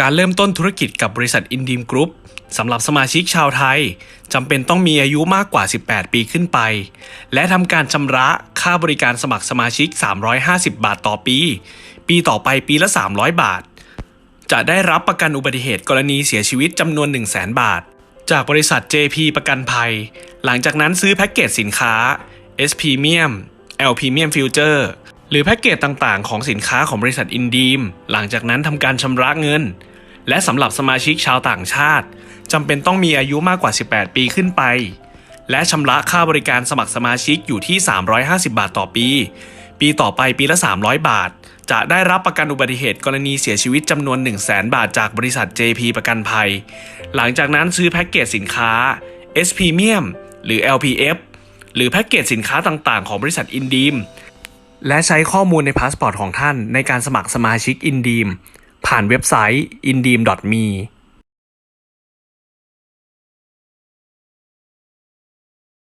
การเริ่มต้นธุรกิจกับบริษัทอินดีมกรุ๊ปสำหรับสมาชิกชาวไทยจำเป็นต้องมีอายุมากกว่า 18 ปีขึ้นไป และทำการชำระค่าบริการสมัครสมาชิก 350 บาทต่อปี ปีต่อไปปีละ 300 บาท จะได้รับประกันอุบัติเหตุกรณีเสียชีวิตจำนวน 1 0 0 0 0แบาท จากบริษัท JP ประกันภัย หลังจากนั้นซื้อแพ็กเกจสินค้า S Premium L Premium Future รือแพ็กเกจต่างๆ ของสินค้าของบริษัทอินดีม หลังจากนั้นทำการชำระเงิน และสำหรับสมาชิกชาวต่างชาติจำเป็นต้องมีอายุมากกว่า 18 ปีขึ้นไป และชำระค่าบริการสมัครสมาชิกอยู่ที่ 350 บาทต่อปี ปีต่อไปปีละ 300 บาท จะได้รับประกันอุบัติเหตุกรณีเสียชีวิตจำนวน 1 0 0 0 0แบาทจากบริษัท JP ประกันภัย หลังจากนั้นซื้อแพ็กเกจสินค้า S Premium หรือ LPF หรือแพ็กเกจสินค้าต่างๆ ของบริษัทอินดีม และใช้ข้อมูลในพาสปอร์ตของท่านในการสมัครสมาชิกอินดีมผ่านเว็บไซต์ indeem.me